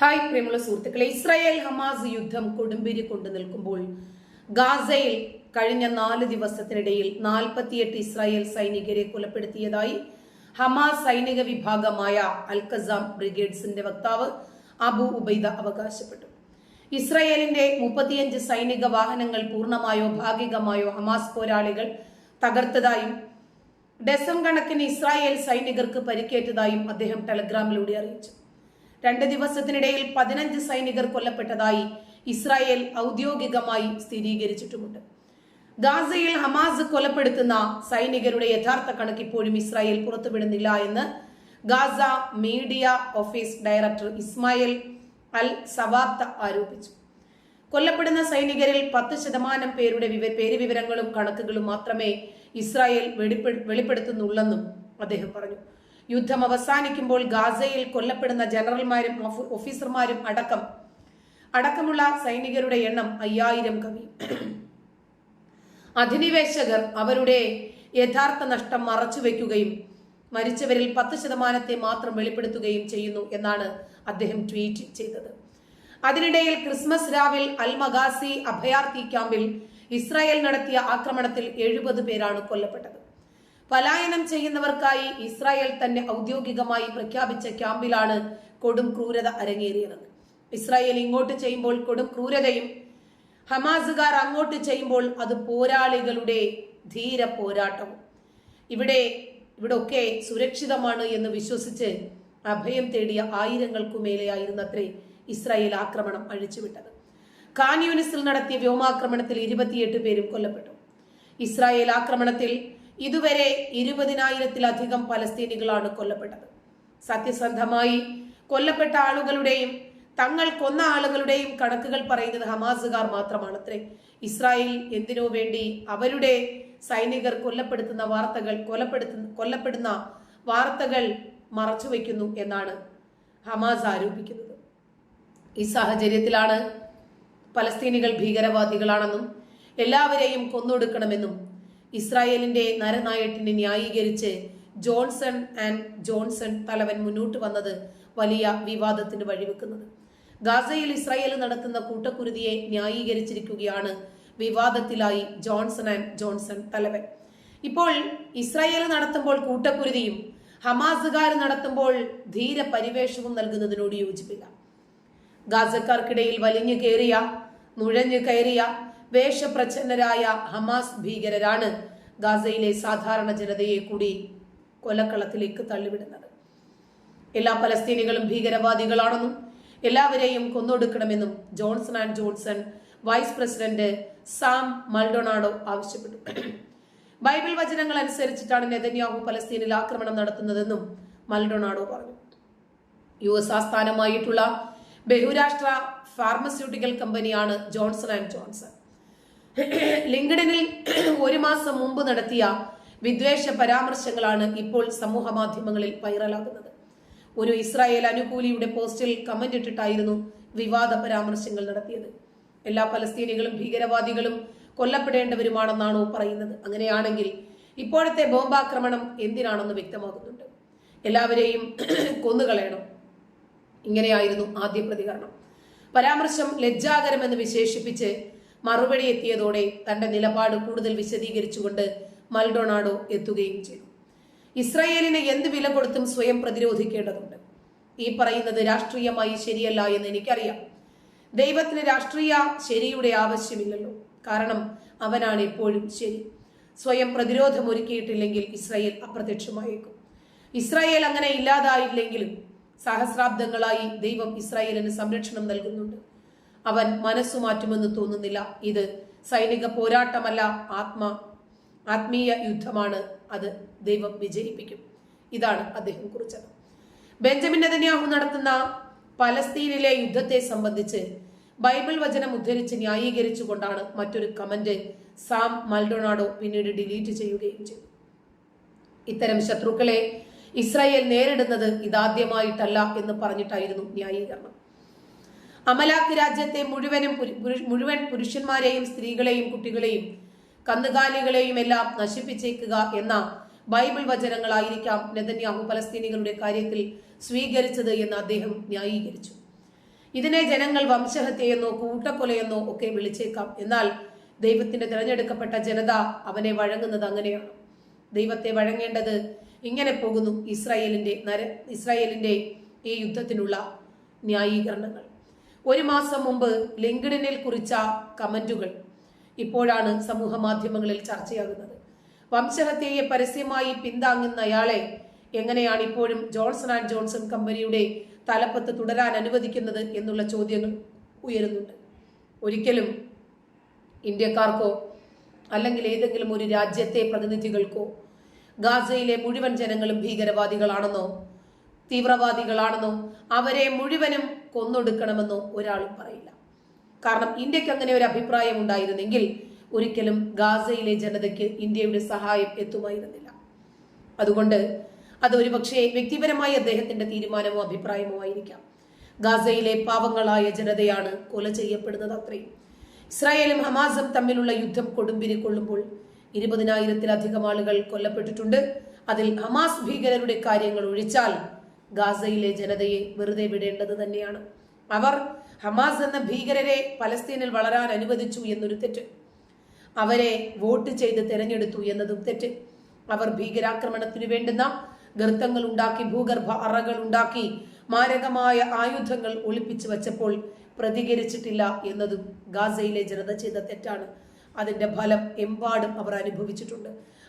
Hi പ്രിയമുള്ള സുഹൃത്തുക്കളെ. Israel Hamas യുദ്ധം കൊടുമ്പിരി കൊണ്ടു നിൽക്കുമ്പോൾ ഗാസയിൽ കഴിഞ്ഞ നാല് ദിവസത്തിനിടയിൽ നാൽപ്പത്തിയെട്ട് ഇസ്രായേൽ സൈനികരെ കൊലപ്പെടുത്തിയതായി ഹമാസ് സൈനിക വിഭാഗമായ അൽക്കസാം ബ്രിഗേഡ്സിന്റെ വക്താവ് അബു ഉബൈദ അവകാശപ്പെട്ടു. ഇസ്രായേലിന്റെ മുപ്പത്തിയഞ്ച് സൈനിക വാഹനങ്ങൾ പൂർണമായോ ഭാഗികമായോ ഹമാസ് പോരാളികൾ തകർത്തതായും ഡസൻ കണക്കിന് ഇസ്രായേൽ സൈനികർക്ക് പരിക്കേറ്റതായും അദ്ദേഹം ടെലഗ്രാമിലൂടെ അറിയിച്ചു. രണ്ട് ദിവസത്തിനിടയിൽ പതിനഞ്ച് സൈനികർ കൊല്ലപ്പെട്ടതായി ഇസ്രായേൽ ഔദ്യോഗികമായി സ്ഥിരീകരിച്ചിട്ടുമുണ്ട്. ഗാസയിൽ ഹമാസ് കൊലപ്പെടുത്തുന്ന സൈനികരുടെ യഥാർത്ഥ കണക്ക് ഇപ്പോഴും ഇസ്രായേൽ പുറത്തുവിടുന്നില്ല എന്ന് Gaza media office director Ismail al സവാത്ത ആരോപിച്ചു. കൊല്ലപ്പെടുന്ന സൈനികരിൽ പത്ത് ശതമാനം പേരുടെ പേര് വിവരങ്ങളും കണക്കുകളും മാത്രമേ ഇസ്രായേൽ വെളിപ്പെ- വെളിപ്പെടുത്തുന്നുള്ളെന്നും അദ്ദേഹം പറഞ്ഞു. യുദ്ധം അവസാനിക്കുമ്പോൾ ഗാസയിൽ കൊല്ലപ്പെടുന്ന ജനറൽമാരും ഓഫീസർമാരും അടക്കം അടക്കമുള്ള സൈനികരുടെ എണ്ണം അയ്യായിരം കവി അധിനിവേശകർ അവരുടെ യഥാർത്ഥ നഷ്ടം മറച്ചുവെക്കുകയും മരിച്ചവരിൽ പത്ത് ശതമാനത്തെ മാത്രം വെളിപ്പെടുത്തുകയും ചെയ്യുന്നു എന്നാണ് അദ്ദേഹം ട്വീറ്റ് ചെയ്തത്. അതിനിടയിൽ ക്രിസ്മസ് രാവിൽ അൽ മഗാസി അഭയാർത്ഥി ക്യാമ്പിൽ ഇസ്രായേൽ നടത്തിയ ആക്രമണത്തിൽ എഴുപത് പേരാണ് കൊല്ലപ്പെട്ടത്. പലായനം ചെയ്യുന്നവർക്കായി ഇസ്രായേൽ തന്നെ ഔദ്യോഗികമായി പ്രഖ്യാപിച്ച ക്യാമ്പിലാണ് കൊടും ക്രൂരത അരങ്ങേറിയത്. ഇസ്രായേൽ ഇങ്ങോട്ട് ചെയ്യുമ്പോൾ കൊടും ക്രൂരതയും ഹമാസുകാർ അങ്ങോട്ട് ചെയ്യുമ്പോൾ അത് പോരാളികളുടെ ധീര പോരാട്ടവും. ഇവിടെ ഇവിടൊക്കെ സുരക്ഷിതമാണ് എന്ന് വിശ്വസിച്ച് അഭയം തേടിയ ആയിരങ്ങൾക്കു മേലെയായിരുന്നു അത്രേ ഇസ്രായേൽ ആക്രമണം അഴിച്ചുവിട്ടത്. കാൻ യൂനിസിൽ നടത്തിയ വ്യോമാക്രമണത്തിൽ ഇരുപത്തിയെട്ട് പേരും കൊല്ലപ്പെട്ടു. ഇസ്രായേൽ ആക്രമണത്തിൽ ഇതുവരെ ഇരുപതിനായിരത്തിലധികം പലസ്തീനികളാണ് കൊല്ലപ്പെട്ടത്. സത്യസന്ധമായി കൊല്ലപ്പെട്ട ആളുകളുടെയും തങ്ങൾ കൊന്ന ആളുകളുടെയും കണക്കുകൾ പറയുന്നത് ഹമാസുകാർ മാത്രമാണ് അത്രേ ഇസ്രായേൽ എന്തിനോ വേണ്ടി അവരുടെ സൈനികർ കൊല്ലപ്പെടുത്തുന്ന വാർത്തകൾ കൊലപ്പെടുത്തുന്ന കൊല്ലപ്പെടുന്ന വാർത്തകൾ മറച്ചുവെക്കുന്നു എന്നാണ് ഹമാസ് ആരോപിക്കുന്നത്. ഈ സാഹചര്യത്തിലാണ് പലസ്തീനികൾ ഭീകരവാദികളാണെന്നും എല്ലാവരെയും കൊന്നൊടുക്കണമെന്നും ഇസ്രായേലിന്റെ നരനായട്ടിനെ ന്യായീകരിച്ച് ജോൺസൺ ആൻഡ് ജോൺസൺ തലവൻ മുന്നോട്ട് വന്നത് വലിയ വിവാദത്തിന് വഴിവെക്കുന്നത്. ഗാസയിൽ ഇസ്രായേൽ നടത്തുന്ന കൂട്ടക്കുരുതിയെ ന്യായീകരിച്ചിരിക്കുകയാണ് വിവാദത്തിലായി ജോൺസൺ ആൻഡ് ജോൺസൺ തലവൻ. ഇപ്പോൾ ഇസ്രായേൽ നടത്തുമ്പോൾ കൂട്ടക്കുരുതിയും ഹമാസുകാർ നടത്തുമ്പോൾ ധീര പരിവേഷവും നൽകുന്നതിനോട് യോജിപ്പില്ല. ഗാസക്കാർക്കിടയിൽ വലിഞ്ഞു കയറിയ നുഴഞ്ഞു കയറിയ വേഷപ്രച്ഛന്നരായ ഹമാസ് ഭീകരരാണ് ഗാസയിലെ സാധാരണ ജനതയെ കൂടി കൊലക്കളത്തിലേക്ക് തള്ളിവിടുന്നത്. എല്ലാ പലസ്തീനികളും ഭീകരവാദികളാണെന്നും എല്ലാവരെയും കൊന്നൊടുക്കണമെന്നും Johnson and Johnson vice president Sam Maldonado ആവശ്യപ്പെട്ടു. ബൈബിൾ വചനങ്ങൾ അനുസരിച്ചിട്ടാണ് നെതന്യാഹു പലസ്തീനിൽ ആക്രമണം നടത്തുന്നതെന്നും മൾഡൊണാഡോ പറഞ്ഞു. യു എസ് ആസ്ഥാനമായിട്ടുള്ള ബഹുരാഷ്ട്ര ഫാർമസ്യൂട്ടിക്കൽ കമ്പനിയാണ് ജോൺസൺ ആൻഡ് ജോൺസൺ. ലിങ്ക്ഡിനിൽ ഒരു മാസം മുമ്പ് നടത്തിയ വിദ്വേഷ പരാമർശങ്ങളാണ് ഇപ്പോൾ സമൂഹ മാധ്യമങ്ങളിൽ വൈറലാകുന്നത്. ഒരു ഇസ്രായേൽ അനുകൂലിയുടെ പോസ്റ്റിൽ കമന്റ് ഇട്ടിട്ടായിരുന്നു വിവാദ പരാമർശങ്ങൾ നടത്തിയത്. എല്ലാ പലസ്തീനികളും ഭീകരവാദികളും കൊല്ലപ്പെടേണ്ടവരുമാണെന്നാണോ പറയുന്നത്. അങ്ങനെയാണെങ്കിൽ ഇപ്പോഴത്തെ ബോംബാക്രമണം എന്തിനാണെന്ന് വ്യക്തമാകുന്നുണ്ട്. എല്ലാവരെയും കൊന്നുകളയണം. ഇങ്ങനെയായിരുന്നു ആദ്യ പ്രതികരണം. പരാമർശം ലജ്ജാകരമെന്ന് വിശേഷിപ്പിച്ച് മറുപടി എത്തിയതോടെ തന്റെ നിലപാട് കൂടുതൽ വിശദീകരിച്ചുകൊണ്ട് മൽഡൊണാഡോ എത്തുകയും ചെയ്തു. ഇസ്രായേലിനെ എന്ത് വില കൊടുത്തും സ്വയം പ്രതിരോധിക്കേണ്ടതുണ്ട്. ഈ പറയുന്നത് രാഷ്ട്രീയമായി ശരിയല്ല എന്ന് എനിക്കറിയാം. ദൈവത്തിന് രാഷ്ട്രീയ ശരിയുടെ ആവശ്യമില്ലല്ലോ. കാരണം അവനാണ് എപ്പോഴും ശരി. സ്വയം പ്രതിരോധം ഒരുക്കിയിട്ടില്ലെങ്കിൽ ഇസ്രായേൽ അപ്രത്യക്ഷമായേക്കും. ഇസ്രായേൽ അങ്ങനെ ഇല്ലാതായില്ലെങ്കിലും സഹസ്രാബ്ദങ്ങളായി ദൈവം ഇസ്രായേലിന് സംരക്ഷണം നൽകുന്നുണ്ട്. അവൻ മനസ്സു മാറ്റുമെന്ന് തോന്നുന്നില്ല. ഇത് സൈനിക പോരാട്ടമല്ല ആത്മ ആത്മീയ യുദ്ധമാണ്. അത് ദൈവം വിജയിപ്പിക്കും. ഇതാണ് അദ്ദേഹം കുറിച്ചത്. ബെഞ്ചമിൻ നെതന്യാഹു നടത്തുന്ന പലസ്തീനിലെ യുദ്ധത്തെ സംബന്ധിച്ച് ബൈബിൾ വചനം ഉദ്ധരിച്ച് ന്യായീകരിച്ചുകൊണ്ടാണ് മറ്റൊരു കമന്റ് സാം മൽഡൊണാഡോ പിന്നീട് ഡിലീറ്റ് ചെയ്യുകയും ചെയ്തു ഇത്തരം ശത്രുക്കളെ ഇസ്രായേൽ നേരിടുന്നത് ഇതാദ്യമായിട്ടല്ല എന്ന് പറഞ്ഞിട്ടായിരുന്നു ന്യായീകരണം. അമലാക്ക് രാജ്യത്തെ മുഴുവനും മുഴുവൻ പുരുഷന്മാരെയും സ്ത്രീകളെയും കുട്ടികളെയും കന്നുകാലികളെയും എല്ലാം നശിപ്പിച്ചേക്കുക എന്ന ബൈബിൾ വചനങ്ങളായിരിക്കാം നെതന്യാഹു പലസ്തീനികളുടെ കാര്യത്തിൽ സ്വീകരിച്ചത് എന്ന് അദ്ദേഹം ന്യായീകരിച്ചു. ഇതിനെ ജനങ്ങൾ വംശഹത്യയെന്നോ കൂട്ടക്കൊലയെന്നോ ഒക്കെ വിളിച്ചേക്കാം. എന്നാൽ ദൈവത്തിന്റെ തിരഞ്ഞെടുക്കപ്പെട്ട ജനത അവനെ വഴങ്ങുന്നത് അങ്ങനെയാണ്. ദൈവത്തെ വഴങ്ങേണ്ടത് ഇങ്ങനെ പോകുന്നു ഇസ്രായേലിന്റെ നര ഇസ്രായേലിന്റെ ഈ യുദ്ധത്തിനുള്ള ന്യായീകരണങ്ങൾ. ഒരു മാസം മുമ്പ് ലിങ്ക്ഡിനിൽ കുറിച്ച കമന്റുകൾ ഇപ്പോഴാണ് സമൂഹ മാധ്യമങ്ങളിൽ ചർച്ചയാകുന്നത്. വംശഹത്യയെ പരസ്യമായി പിന്താങ്ങുന്ന അയാളെ എങ്ങനെയാണ് ഇപ്പോഴും ജോൺസൺ ആൻഡ് ജോൺസൺ കമ്പനിയുടെ തലപ്പത്ത് തുടരാൻ അനുവദിക്കുന്നത് എന്നുള്ള ചോദ്യങ്ങൾ ഉയരുന്നുണ്ട്. ഒരിക്കലും ഇന്ത്യക്കാർക്കോ അല്ലെങ്കിൽ ഏതെങ്കിലും ഒരു രാജ്യത്തെ പ്രതിനിധികൾക്കോ ഗാസയിലെ മുഴുവൻ ജനങ്ങളും ഭീകരവാദികളാണെന്നോ തീവ്രവാദികളാണെന്നോ അവരെ മുഴുവനും കൊന്നൊടുക്കണമെന്നോ ഒരാളും പറയില്ല. കാരണം ഇന്ത്യയ്ക്ക് അങ്ങനെ ഒരു അഭിപ്രായം ഉണ്ടായിരുന്നെങ്കിൽ ഒരിക്കലും ഗാസയിലെ ജനതയ്ക്ക് ഇന്ത്യയുടെ സഹായം എത്തുമായിരുന്നില്ല. അതുകൊണ്ട് അത് ഒരുപക്ഷെ വ്യക്തിപരമായി അദ്ദേഹത്തിന്റെ തീരുമാനമോ അഭിപ്രായമോ ആയിരിക്കാം. ഗാസയിലെ പാവങ്ങളായ ജനതയാണ് കൊല ചെയ്യപ്പെടുന്നത് അത്രയും. ഇസ്രായേലും ഹമാസും തമ്മിലുള്ള യുദ്ധം കൊടുമ്പിരി കൊള്ളുമ്പോൾ ഇരുപതിനായിരത്തിലധികം ആളുകൾ കൊല്ലപ്പെട്ടിട്ടുണ്ട്. അതിൽ ഹമാസ് ഭീകരരുടെ കാര്യങ്ങൾ ഒഴിച്ചാൽ ഗാസയിലെ ജനതയെ വെറുതെ വിടേണ്ടത് തന്നെയാണ്. അവർ ഹമാസ് എന്ന ഭീകരരെ പലസ്തീനിൽ വളരാൻ അനുവദിച്ചു എന്നൊരു തെറ്റ്. അവരെ വോട്ട് ചെയ്ത് തെരഞ്ഞെടുത്തു എന്നതും തെറ്റ്. അവർ ഭീകരാക്രമണത്തിന് വേണ്ടുന്ന ഗർത്തങ്ങൾ ഉണ്ടാക്കി ഭൂഗർഭ അറകൾ ഉണ്ടാക്കി മാരകമായ ആയുധങ്ങൾ ഒളിപ്പിച്ചു വച്ചപ്പോൾ പ്രതികരിച്ചിട്ടില്ല എന്നതും ഗാസയിലെ ജനത ചെയ്ത തെറ്റാണ്. അതിന്റെ ഫലം എമ്പാടും അവർ അനുഭവിച്ചിട്ടുണ്ട്.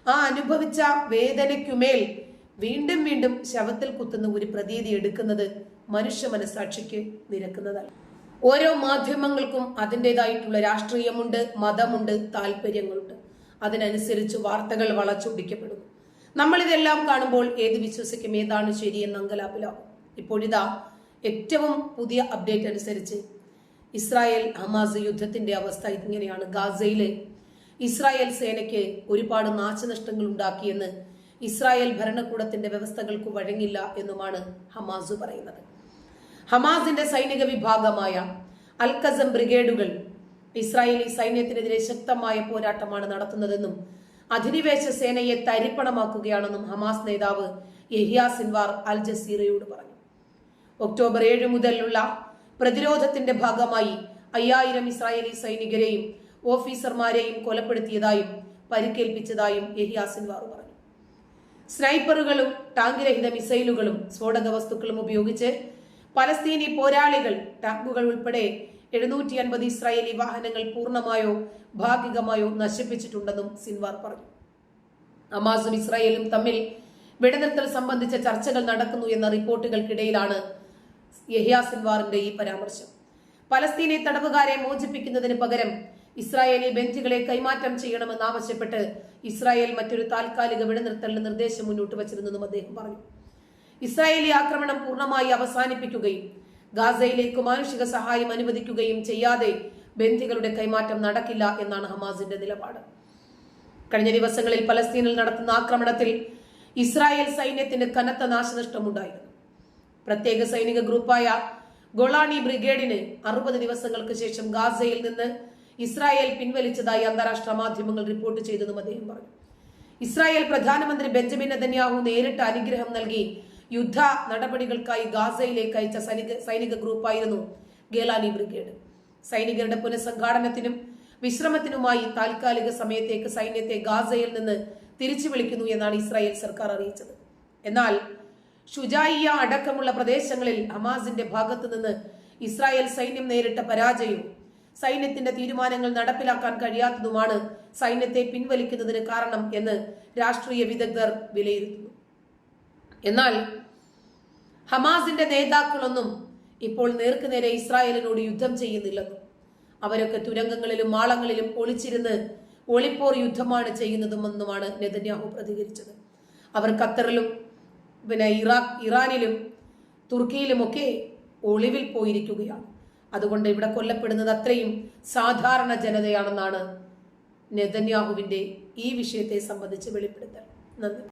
ആ അനുഭവിച്ച വേദനയ്ക്കുമേൽ വീണ്ടും വീണ്ടും ശവത്തിൽ കുത്തുന്ന ഒരു പ്രതീതി എടുക്കുന്നത് മനുഷ്യ മനസാക്ഷിക്ക് നിരക്കുന്നതല്ല ഓരോ മാധ്യമങ്ങൾക്കും അതിന്റെതായിട്ടുള്ള രാഷ്ട്രീയമുണ്ട് മതമുണ്ട് താല്പര്യങ്ങളുണ്ട് അതിനനുസരിച്ച് വാർത്തകൾ വളച്ചൊടിക്കപ്പെടുന്നു. നമ്മളിതെല്ലാം കാണുമ്പോൾ ഏത് വിശ്വസിക്കും ഏതാണ് ശരിയെന്ന് അങ്കലാപ്പിലാവും. ഇപ്പോഴിതാ ഏറ്റവും പുതിയ അപ്ഡേറ്റ് അനുസരിച്ച് ഇസ്രായേൽ ഹമാസ് യുദ്ധത്തിന്റെ അവസ്ഥ ഇതിങ്ങനെയാണ് ഗാസയിലെ ഇസ്രായേൽ സേനയ്ക്ക് ഒരുപാട് നാശനഷ്ടങ്ങൾ ഉണ്ടാക്കിയെന്ന് ഇസ്രായേൽ ഭരണകൂടത്തിന്റെ വ്യവസ്ഥകൾക്ക് വഴങ്ങില്ല എന്നുമാണ് ഹമാസ് പറയുന്നത്. ഹമാസിന്റെ സൈനിക വിഭാഗമായ അൽഖസം ബ്രിഗേഡുകൾ ഇസ്രായേലി സൈന്യത്തിനെതിരെ ശക്തമായ പോരാട്ടമാണ് നടത്തുന്നതെന്നും അധിനിവേശ സേനയെ തരിപ്പണമാക്കുകയാണെന്നും ഹമാസ് നേതാവ് യഹിയ സിൻവാർ അൽ ജസീറയോട് പറഞ്ഞു. ഒക്ടോബർ ഏഴ് മുതലുള്ള പ്രതിരോധത്തിന്റെ ഭാഗമായി അയ്യായിരം ഇസ്രായേലി സൈനികരെയും ഓഫീസർമാരെയും കൊലപ്പെടുത്തിയതായും പരിക്കേൽപ്പിച്ചതായും യഹിയ സിൻവാർ പറഞ്ഞു. സ്നൈപ്പറുകളും ടാങ്ക് രഹിത മിസൈലുകളും സ്ഫോടക വസ്തുക്കളും ഉപയോഗിച്ച് പലസ്തീനി പോരാളികൾ ടാങ്കുകൾ ഉൾപ്പെടെ എഴുന്നൂറ്റി അൻപത് ഇസ്രായേലി വാഹനങ്ങൾ പൂർണമായോ ഭാഗികമായോ നശിപ്പിച്ചിട്ടുണ്ടെന്നും സിൻവാർ പറഞ്ഞു. ഹമാസും ഇസ്രായേലും തമ്മിൽ വെടിനിർത്തൽ സംബന്ധിച്ച ചർച്ചകൾ നടക്കുന്നു എന്ന റിപ്പോർട്ടുകൾക്കിടയിലാണ് യഹിയ സിൻവാറിന്റെ ഈ പരാമർശം. പലസ്തീനെ തടവുകാരെ മോചിപ്പിക്കുന്നതിന് പകരം ഇസ്രായേലി ബെഞ്ചുകളെ കൈമാറ്റം ചെയ്യണമെന്നാവശ്യപ്പെട്ട് ഇസ്രായേൽ മറ്റൊരു താൽക്കാലിക വെടിനിർത്തലിന് നിർദ്ദേശം മുന്നോട്ട് വച്ചിരുന്നെന്നും അദ്ദേഹം പറഞ്ഞു. ഇസ്രായേലി ആക്രമണം പൂർണമായി അവസാനിപ്പിക്കുകയും ഗാസയിലേക്ക് മാനുഷിക സഹായം അനുവദിക്കുകയും ചെയ്യാതെ ബന്ധികളുടെ കൈമാറ്റം നടക്കില്ല എന്നാണ് ഹമാസിന്റെ നിലപാട്. കഴിഞ്ഞ ദിവസങ്ങളിൽ പലസ്തീനിൽ നടത്തുന്ന ആക്രമണത്തിൽ ഇസ്രായേൽ സൈന്യത്തിന് കനത്ത നാശനഷ്ടമുണ്ടായിരുന്നു. പ്രത്യേക സൈനിക ഗ്രൂപ്പായ ഗൊളാണി ബ്രിഗേഡിന് അറുപത് ദിവസങ്ങൾക്ക് ശേഷം ഗാസയിൽ നിന്ന് ഇസ്രായേൽ പിൻവലിച്ചതായി അന്താരാഷ്ട്ര മാധ്യമങ്ങൾ റിപ്പോർട്ട് ചെയ്തെന്നും അദ്ദേഹം പറഞ്ഞു. ഇസ്രായേൽ പ്രധാനമന്ത്രി ബെഞ്ചമിൻ നെതന്യാഹു നേരിട്ട് അനുഗ്രഹം നൽകി യുദ്ധ നടപടികൾക്കായി ഗാസയിലേക്ക് അയച്ച സൈനിക സൈനിക ഗ്രൂപ്പായിരുന്നു ഗേലാനി ബ്രിഗേഡ്. സൈനികരുടെ പുനഃസംഘാടനത്തിനും വിശ്രമത്തിനുമായി താൽക്കാലിക സമയത്തേക്ക് സൈന്യത്തെ ഗാസയിൽ നിന്ന് തിരിച്ചു വിളിക്കുന്നു എന്നാണ് ഇസ്രായേൽ സർക്കാർ അറിയിച്ചത്. എന്നാൽ ഷുജായിയ അടക്കമുള്ള പ്രദേശങ്ങളിൽ ഹമാസിന്റെ ഭാഗത്തു നിന്ന് ഇസ്രായേൽ സൈന്യം നേരിട്ട പരാജയവും സൈന്യത്തിന്റെ തീരുമാനങ്ങൾ നടപ്പിലാക്കാൻ കഴിയാത്തതുമാണ് സൈന്യത്തെ പിൻവലിക്കുന്നതിന് കാരണം എന്ന് രാഷ്ട്രീയ വിദഗ്ധർ വിലയിരുത്തുന്നു. എന്നാൽ ഹമാസിന്റെ നേതാക്കളൊന്നും ഇപ്പോൾ നേർക്കുനേരെ ഇസ്രായേലിനോട് യുദ്ധം ചെയ്യുന്നില്ലെന്നും അവരൊക്കെ തുരങ്കങ്ങളിലും മാളങ്ങളിലും ഒളിച്ചിരുന്ന് ഒളിപ്പോർ യുദ്ധമാണ് ചെയ്യുന്നതുമെന്നുമാണ് നെതന്യാഹു പ്രതികരിച്ചത്. അവർ ഖത്തറിലും പിന്നെ ഇറാഖ് ഇറാനിലും തുർക്കിയിലുമൊക്കെ ഒളിവിൽ പോയിരിക്കുകയാണ്. അതുകൊണ്ട് ഇവിടെ കൊല്ലപ്പെടുന്നത് അത്രയും സാധാരണ ജനതയാണെന്നാണ് നെതന്യാഹുവിന്റെ ഈ വിഷയത്തെ സംബന്ധിച്ച് വെളിപ്പെടുത്തൽ. നന്ദി.